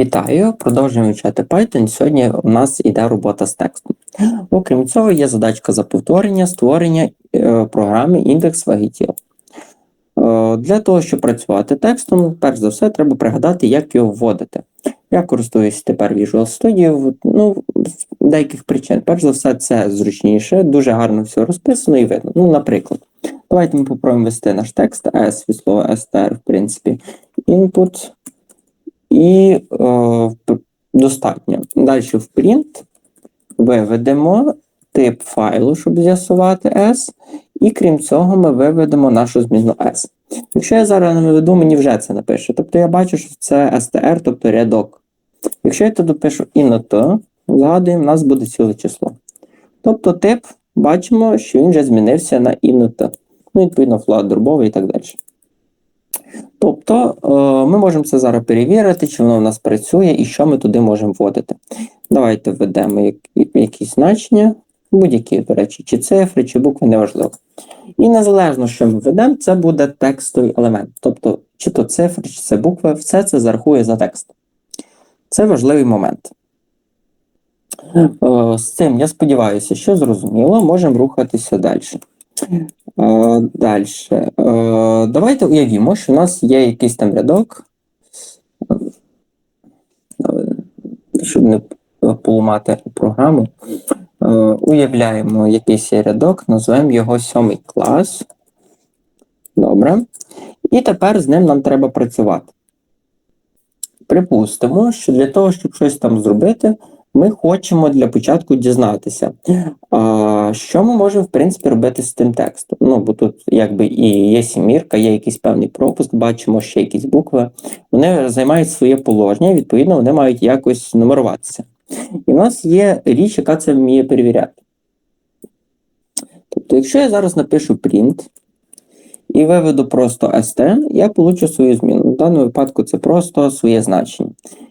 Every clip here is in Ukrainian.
Вітаю, продовжуємо вивчати Python. Сьогодні у нас йде робота з текстом. Окрім цього, є задачка за повторення, створення е, програми індекс ваги тіл. Е, для того, щоб працювати текстом, перш за все, треба пригадати, як його вводити. Я користуюсь тепер Visual Studio ну, з деяких причин. Перш за все, це зручніше, дуже гарно все розписано і видно. Ну, наприклад, давайте ми попробуємо ввести наш текст S від слова str, в принципі, input і е, достатньо. Далі в print виведемо тип файлу, щоб з'ясувати S, і крім цього, ми виведемо нашу зміну S. Якщо я зараз не виведу, мені вже це напише. Тобто я бачу, що це str, тобто рядок. Якщо я тут пишу int, згадуємо, у нас буде ціле число. Тобто тип, бачимо, що він вже змінився на int. Ну, відповідно, флот дробовий і так далі. Тобто е, ми можемо це зараз перевірити, чи воно в нас працює і що ми туди можемо вводити. Давайте введемо якісь значення, будь-які, до речі, чи цифри, чи букви, неважливо. І незалежно, що ми введемо, це буде текстовий елемент. Тобто, чи то цифри, чи це букви, все це зарахує за текст. Це важливий момент. Е, з цим, я сподіваюся, що зрозуміло, можемо рухатися далі. Далі. Давайте уявімо, що у нас є якийсь там рядок. Щоб не поламати програму. Уявляємо якийсь рядок, назвемо його сьомий клас. Добре. І тепер з ним нам треба працювати. Припустимо, що для того, щоб щось там зробити, ми хочемо для початку дізнатися, що ми можемо, в принципі, робити з тим текстом. Ну, бо тут якби і є сімірка, є якийсь певний пропуск, бачимо ще якісь букви. Вони займають своє положення, відповідно, вони мають якось нумеруватися. І в нас є річ, яка це вміє перевіряти. Тобто, якщо я зараз напишу print і виведу просто st, я получу свою зміну. В даному випадку це просто своє значення.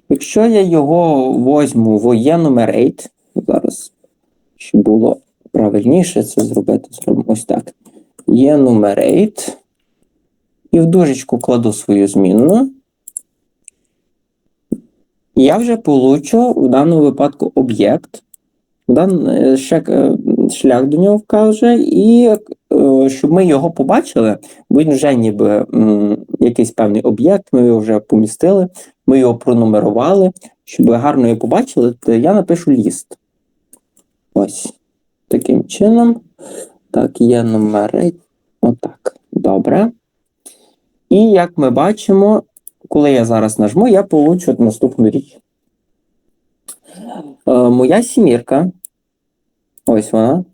Якщо я його возьму в enumerate, зараз, щоб було правильніше це зробити, зробимо ось так. enumerate, і в дужечку кладу свою змінну. Я вже получу в даному випадку об'єкт. Е, е, шлях до нього вкаже, і е, щоб ми його побачили, він вже ніби якийсь певний об'єкт, ми його вже помістили, ми його пронумерували. Щоб гарно його побачили, то я напишу ліст. Ось. Таким чином. Так, є номери. Отак. Добре. І як ми бачимо, коли я зараз нажму, я получу наступну річ. Е, моя сімірка. Ось вона.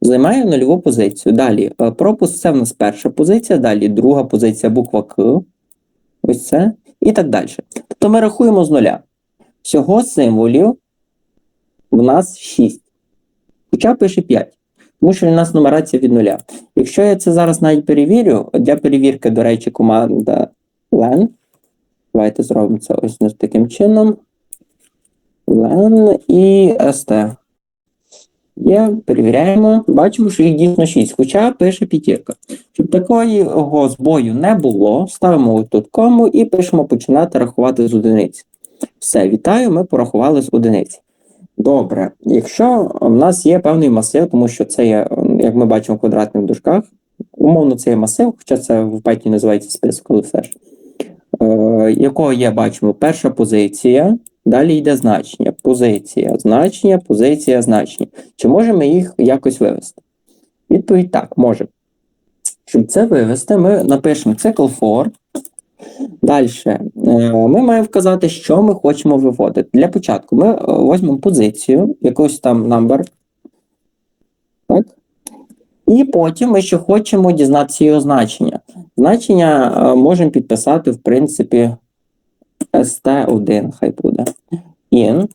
Займає нульову позицію. Далі е, пропуск це в нас перша позиція, далі друга позиція буква К. Ось це. І так далі. Тобто ми рахуємо з нуля. Всього символів в нас 6. Хоча пише 5. Тому що у нас нумерація від нуля. Якщо я це зараз навіть перевірю, для перевірки, до речі, команда len. Давайте зробимо це ось таким чином. len і st. Є, перевіряємо, бачимо, що їх дійсно 6, хоча пише п'ятірка. Щоб такого збою не було, ставимо тут кому і пишемо починати рахувати з одиниці. Все, вітаю, ми порахували з одиниці. Добре, якщо в нас є певний масив, тому що це є, як ми бачимо в квадратних дужках, умовно, це є масив, хоча це в Python називається список, але все ж, е, якого є, бачимо, перша позиція. Далі йде значення, позиція, значення, позиція, значення. Чи можемо їх якось вивести? Відповідь так, можемо. Щоб це вивести, ми напишемо цикл for. Далі е, ми маємо вказати, що ми хочемо виводити. Для початку ми е, візьмемо позицію, якусь там number. Так? І потім ми ще хочемо дізнатися його значення. Значення е, можемо підписати, в принципі, st1, хай буде. In.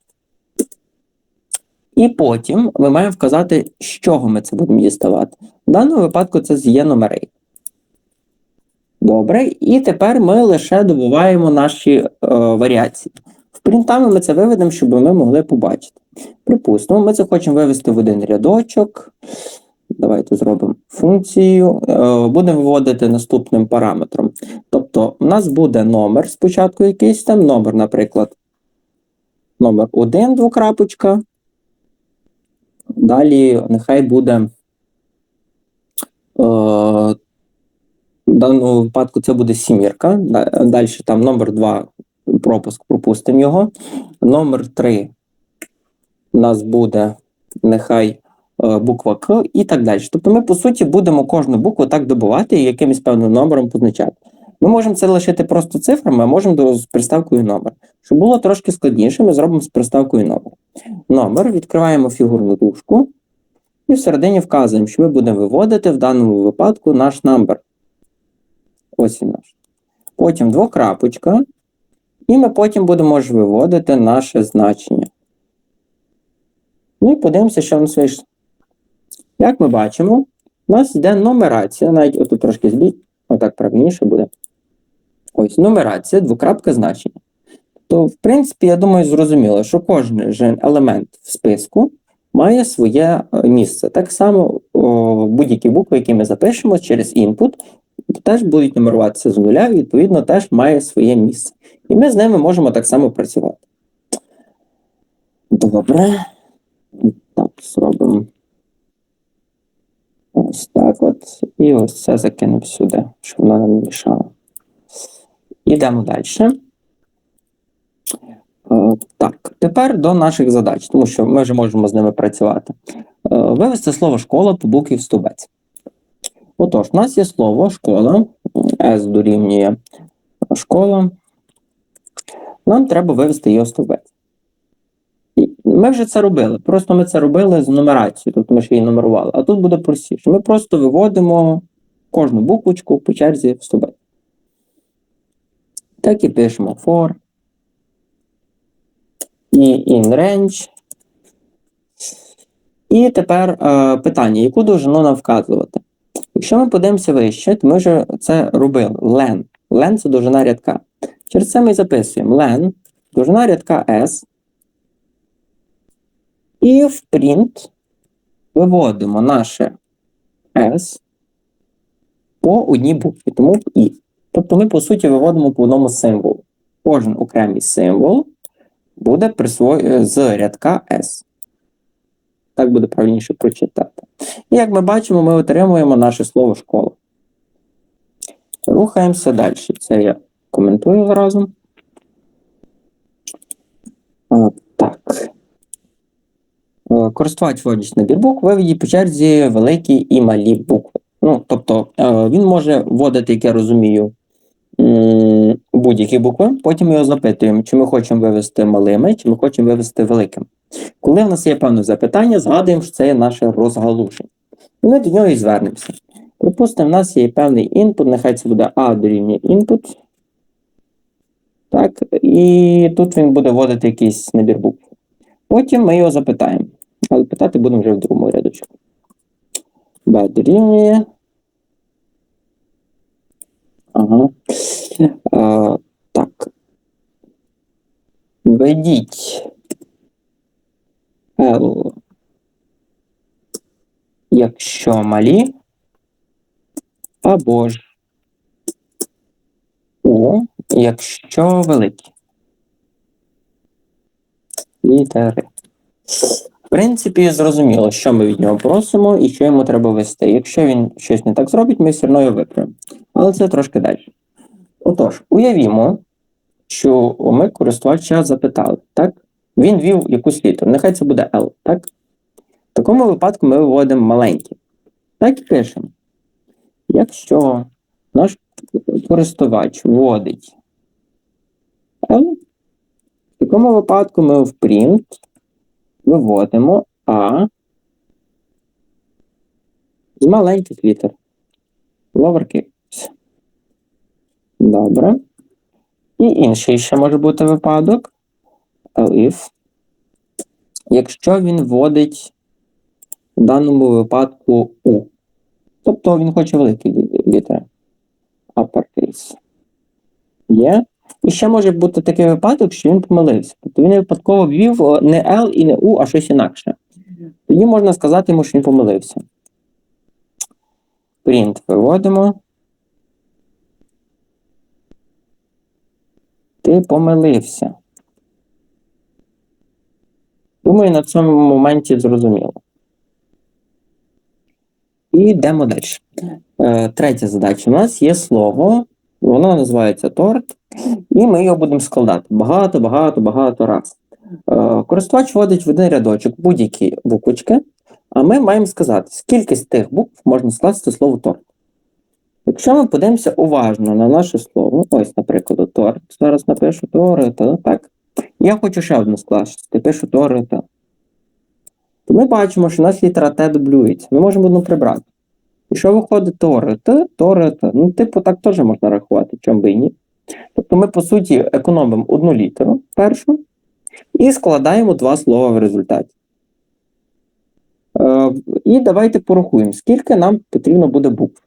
І потім ми маємо вказати, з чого ми це будемо діставати. В даному випадку це з є номери. Добре. І тепер ми лише добуваємо наші е, варіації. В принтами ми це виведемо, щоб ми могли побачити. Припустимо, ми це хочемо вивести в один рядочок. давайте зробимо функцію. Е, Будемо виводити наступним параметром. Тобто, у нас буде номер спочатку якийсь там, номер, наприклад, номер 1, двокрапочка. Далі нехай буде. Е, даному випадку це буде сімірка. Далі там номер 2 пропуск, пропустимо його. Номер 3 у нас буде нехай е, буква К і так далі. Тобто ми, по суті, будемо кожну букву так добувати і якимось певним номером позначати. Ми можемо це лишити просто цифрами, а можемо з приставкою номер. Щоб було трошки складніше, ми зробимо з приставкою номер. Номер, відкриваємо фігурну дужку і всередині вказуємо, що ми будемо виводити в даному випадку наш номер. Ось він наш. Потім двокрапочка, і ми потім будемо ж виводити наше значення. Ну і подивимося, що в нас вийшло. Як ми бачимо, у нас йде нумерація, навіть отут трошки збій, отак правильніше буде. Ось нумерація, двокрапка значення. То, в принципі, я думаю, зрозуміло, що кожен же елемент в списку має своє е, місце. Так само будь-які букви, які ми запишемо через input, теж будуть нумеруватися з нуля, відповідно, теж має своє місце. І ми з ними можемо так само працювати. Добре. Так, зробимо. Ось так от. І ось це закинемо сюди, щоб воно нам не мішало. Ідемо далі. Е, Так, тепер до наших задач, тому що ми вже можемо з ними працювати. Е, Вивести слово школа по букві в стовбець. Отож, у нас є слово школа, S дорівнює школа. Нам треба вивести в стовбець. Ми вже це робили. Просто ми це робили з нумерацією, тобто ми ж її нумерували. А тут буде простіше. Ми просто виводимо кожну буквочку по черзі в стовбець. Так і пишемо for. І in range. І тепер е, питання, яку довжину нам вказувати? Якщо ми подивимося вище, то ми вже це робили. Len. Len це довжина рядка. Через це ми записуємо len, довжина рядка S. І в print виводимо наше S по одній букві, тому І. Тобто ми, по суті, виводимо по одному символу. Кожен окремий символ буде з рядка S. Так буде правильніше прочитати. І як ми бачимо, ми отримуємо наше слово школа. Рухаємося далі. Це я коментую зразу. А, так. Е, Користувач вводить набір букв, виведіть по черзі великі і малі букви. Ну, тобто, е, він може вводити, як я розумію, будь-які букви. Потім його запитуємо, чи ми хочемо вивести малими, чи ми хочемо вивести великими. Коли в нас є певне запитання, згадуємо, що це є наше розгалуження. І ми до нього і звернемося. Припустимо, в нас є певний інпут, нехай це буде А дорівнює інпут. Так, і тут він буде вводити якийсь набір букв. Потім ми його запитаємо. Але питати будемо вже в другому рядочку. Б дорівнює. Ага. А, так. Введіть L, якщо малі, або ж У, якщо великі. Літери. В принципі, зрозуміло, що ми від нього просимо і що йому треба ввести. Якщо він щось не так зробить, ми все одно його виправимо. Але це трошки далі. Отож, уявімо, що ми користувача запитали, так? Він ввів якусь літеру, нехай це буде L, так? В такому випадку ми виводимо маленький. Так і пишемо. Якщо наш користувач вводить L, в такому випадку ми в print виводимо А з маленьких літер. Lowercase. Добре. І інший ще може бути випадок. If. Якщо він вводить в даному випадку U. Тобто він хоче великі лі- літери. Uppercase. Є. І ще може бути такий випадок, що він помилився. Тобто він випадково ввів е, не L і не U, а щось інакше. Тоді можна сказати йому, що він помилився. Print виводимо. Ти помилився. Думаю, на цьому моменті зрозуміло. І йдемо далі. Е, третя задача. У нас є слово, воно називається торт, і ми його будемо складати багато, багато, багато раз. Е, користувач вводить в один рядочок будь-які буквочки, а ми маємо сказати, скільки з тих букв можна скласти слово торт. Якщо ми подивимося уважно на наше слово, ось, наприклад, торт, зараз напишу торта, так. Я хочу ще одну скласти, пишу торта. То ми бачимо, що у нас літера Т дублюється. Ми можемо одну прибрати. І що виходить торета, торета? Ну, типу, так теж можна рахувати, чому би і ні. Тобто ми, по суті, економимо одну літеру першу і складаємо два слова в результаті. Е, і давайте порахуємо, скільки нам потрібно буде букв.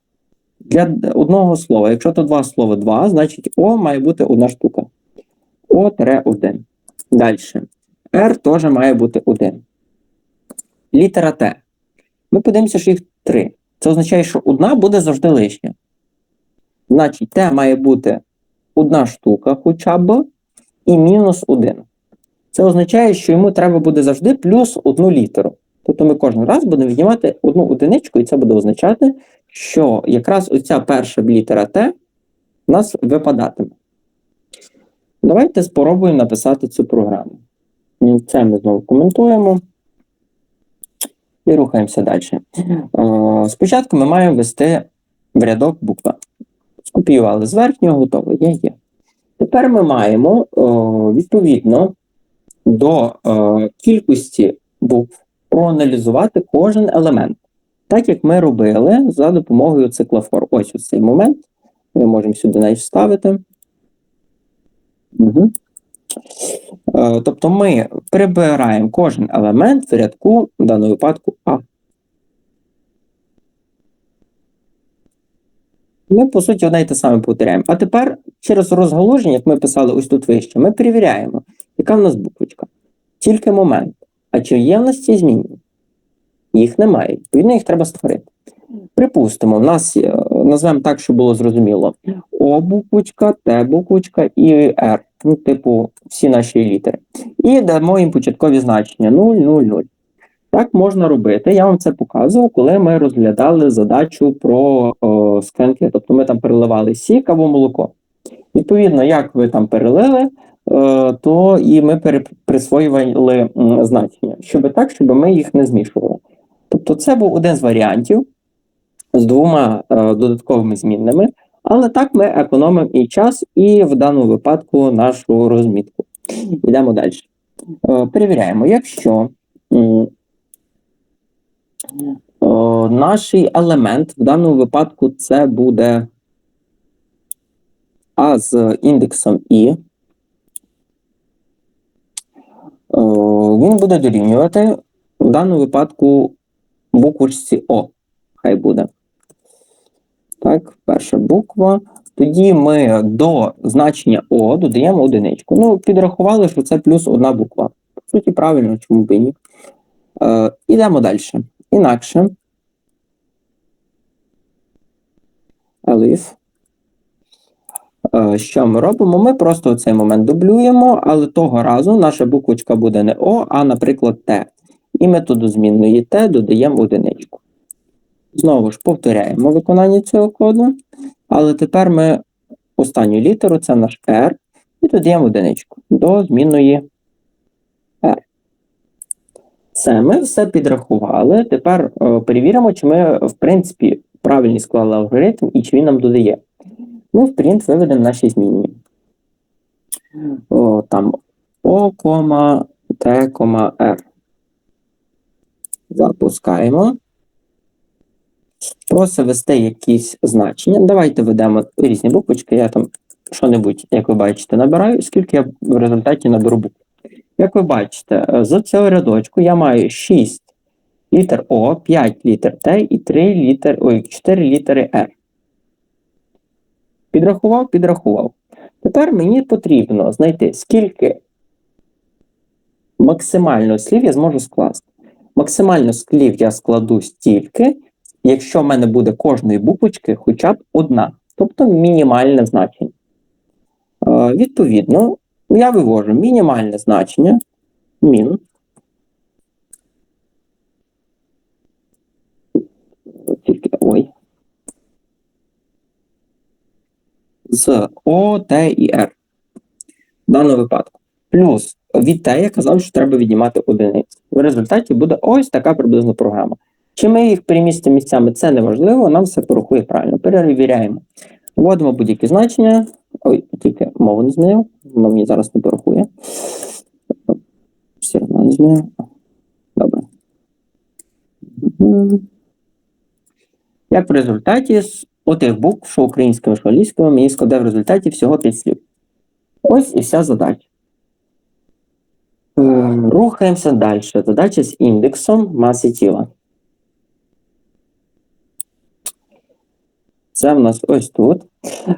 Для одного слова, якщо то два слова 2, значить О має бути одна штука. О-1. Далі. Р теж має бути 1. Літера Т. Ми подивимося, що їх три. Це означає, що одна буде завжди лишня. Значить, Т має бути одна штука хоча б і мінус 1. Це означає, що йому треба буде завжди плюс одну літеру. Тобто ми кожен раз будемо віднімати одну одиничку, і це буде означати, що якраз оця перша літера Т у нас випадатиме. Давайте спробуємо написати цю програму. Це ми знову коментуємо. І рухаємося далі. Спочатку ми маємо ввести в рядок буква. Скопіювали з верхнього, готово, є, є. Тепер ми маємо відповідно до кількості букв проаналізувати кожен елемент. Так як ми робили за допомогою циклофор. Ось ось цей момент. Ми можемо сюди навіть вставити. Угу. Тобто ми прибираємо кожен елемент в рядку, в даному випадку А. Ми, по суті, одне й те саме повторяємо. А тепер через розгалуження, як ми писали ось тут вище, ми перевіряємо, яка в нас буквочка. Тільки момент. А чи є в нас ці зміни? Їх немає. Відповідно, їх треба створити. Припустимо, в нас назвемо так, щоб було зрозуміло: О буквочка, Т буквочка і Р. Ну, типу, всі наші літери. І дамо їм початкові значення 0, 0, 0. Так можна робити. Я вам це показував, коли ми розглядали задачу про о, скенки. Тобто ми там переливали сік або молоко. Відповідно, як ви там перелили, о, то і ми присвоювали значення, щоб так, щоб ми їх не змішували. Тобто, це був один з варіантів з двома о, додатковими змінними. Але так ми економимо і час, і в даному випадку нашу розмітку. Йдемо далі. Е, перевіряємо, якщо наш елемент в даному випадку це буде А з індексом І, він буде дорівнювати в даному випадку буквочці О. Хай буде. Так, перша буква. Тоді ми до значення О додаємо одиничку. Ну, підрахували, що це плюс одна буква. По суті, правильно, чому б ні. Е, Ідемо далі. Інакше. Алиф. Е, що ми робимо? Ми просто цей момент дублюємо, але того разу наша буквочка буде не О, а, наприклад, Т. І до змінної Т додаємо одиничку. Знову ж повторяємо виконання цього коду, але тепер ми останню літеру, це наш R, і додаємо одиничку до змінної R. Все, ми все підрахували. Тепер о, е, перевіримо, чи ми, в принципі, правильно склали алгоритм і чи він нам додає. Ну, в принт виведемо наші змінні. О, Там O, T, R. Запускаємо. Просить ввести якісь значення. Давайте введемо різні буквочки. Я там що-небудь, як ви бачите, набираю, скільки я в результаті наберу букв. Як ви бачите, з цього рядочку я маю 6 літер О, 5 літер Т і 3 літер, ой, 4 літери Р. Підрахував, підрахував. Тепер мені потрібно знайти, скільки максимально слів я зможу скласти. Максимально слів я складу стільки, якщо в мене буде кожної буквочки хоча б одна, тобто мінімальне значення. Е, відповідно, я вивожу мінімальне значення мін. Тільки ой. З О, Т і Р. В даному випадку. Плюс від Т я казав, що треба віднімати одиниці. В результаті буде ось така приблизно програма. Чи ми їх перемістимо місцями, це не важливо, нам все порахує правильно. Перевіряємо. Вводимо будь-які значення. Ой, тільки мову не змінив, воно мені зараз не порахує. Все одно не змінив. Добре. Як в результаті з отих букв, що українськими, англійськими, мені складе в результаті всього 5 слів. Ось і вся задача. Е, Рухаємося далі. Задача з індексом маси тіла. Це в нас ось тут. Е,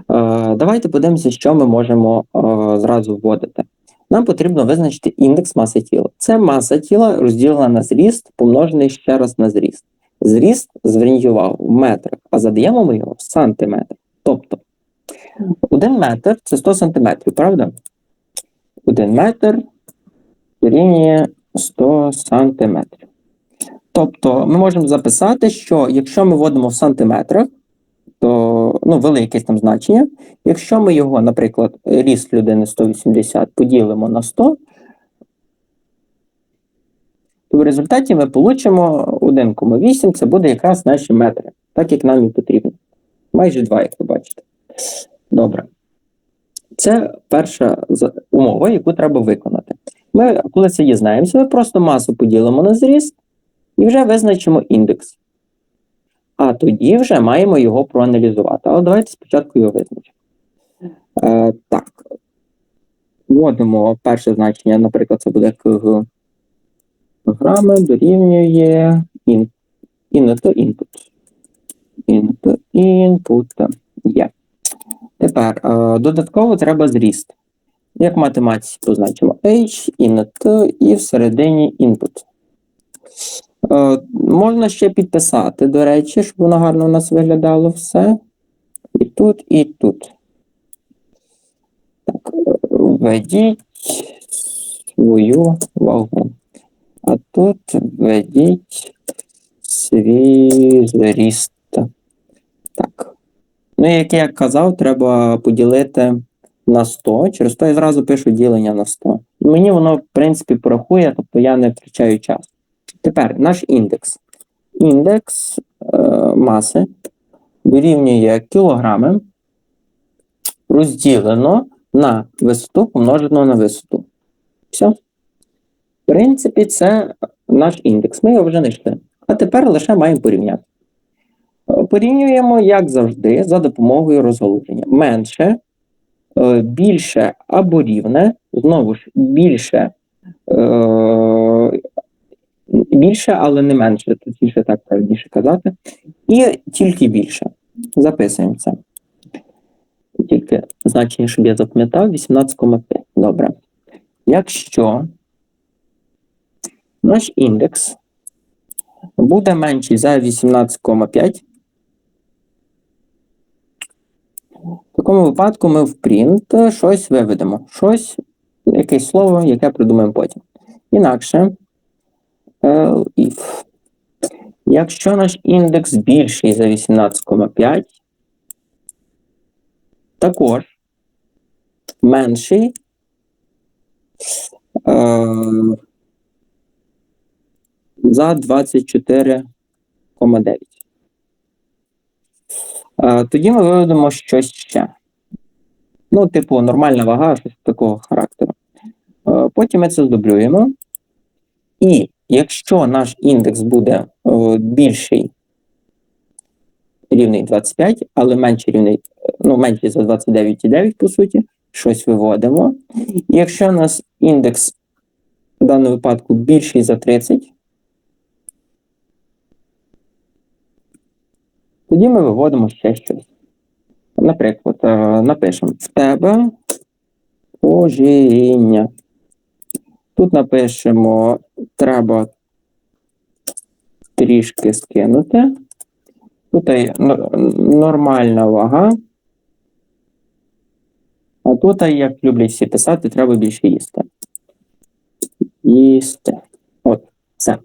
Давайте подивимося, що ми можемо е, зразу вводити. Нам потрібно визначити індекс маси тіла. Це маса тіла розділена на зріст, помножений ще раз на зріст. Зріст, зверніть увагу, в метрах, а задаємо ми його в сантиметрах. Тобто, один метр це 100 сантиметрів, правда? Один метр дорівнює 100 сантиметрів. Тобто, ми можемо записати, що якщо ми вводимо в сантиметрах, то ну, ввели якесь там значення. Якщо ми його, наприклад, ріст людини 180 поділимо на 100, то в результаті ми получимо 1,8, це буде якраз наші метри, так як нам і потрібно. Майже 2, як ви бачите. Добре. Це перша умова, яку треба виконати. Ми, коли це дізнаємося, ми просто масу поділимо на зріст і вже визначимо індекс. А тоді вже маємо його проаналізувати. Але давайте спочатку його визначимо. Е, так. Вводимо перше значення, наприклад, це буде КГ. Програми дорівнює in, input, input. Input, input. Є. Тепер е, додатково треба зріст. Як в математиці позначимо H, int і всередині input. Е, можна ще підписати, до речі, щоб воно гарно у нас виглядало все. І тут, і тут. Так, е, введіть свою вагу. А тут введіть свій зріст. Так. Ну, як я казав, треба поділити на 100. Через то я зразу пишу ділення на 100. Мені воно, в принципі, порахує, тобто я не втрачаю час. Тепер наш індекс. Індекс е, маси дорівнює кілограми розділено на висоту помножено на висоту. Все. В принципі, це наш індекс. Ми його вже знайшли. А тепер лише маємо порівняти. Порівнюємо, як завжди, за допомогою розгалуження. Менше, більше або рівне, знову ж більше, е, більше, але не менше, точніше так правильніше казати. І тільки більше. Записуємо це. Тільки значення, щоб я запам'ятав, 18,5. Добре. Якщо наш індекс буде менший за 18,5, такому випадку ми в print щось виведемо. Щось, якесь слово, яке придумаємо потім. Інакше е, if. Якщо наш індекс більший за 18,5, також менший е, за 24,9. Е, тоді ми виведемо щось ще. Ну, типу, нормальна вага, щось такого характеру. Е, потім ми це здублюємо. І якщо наш індекс буде е, більший рівний 25, але менший рівний, ну, менший за 29,9, по суті, щось виводимо. І якщо у нас індекс в даному випадку більший за 30, тоді ми виводимо ще щось. Наприклад, е, напишемо в тебе ожиріння. Тут напишемо треба трішки скинути. Тут є нормальна вага. А тут, як люблять всі писати, треба більше їсти. Їсти. От, все.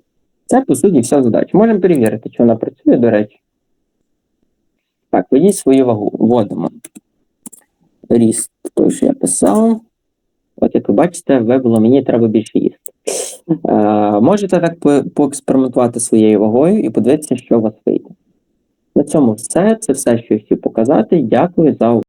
Це, по суті, вся задача. Можемо перевірити, чи вона працює, до речі. Так, введіть свою вагу. Вводимо. Ріст, той, що я писав. От як ви бачите, вибило мені треба більше їсти. Е, можете так по- поекспериментувати своєю вагою і подивитися, що у вас вийде. На цьому все. Це все, що я хотів показати. Дякую за увагу.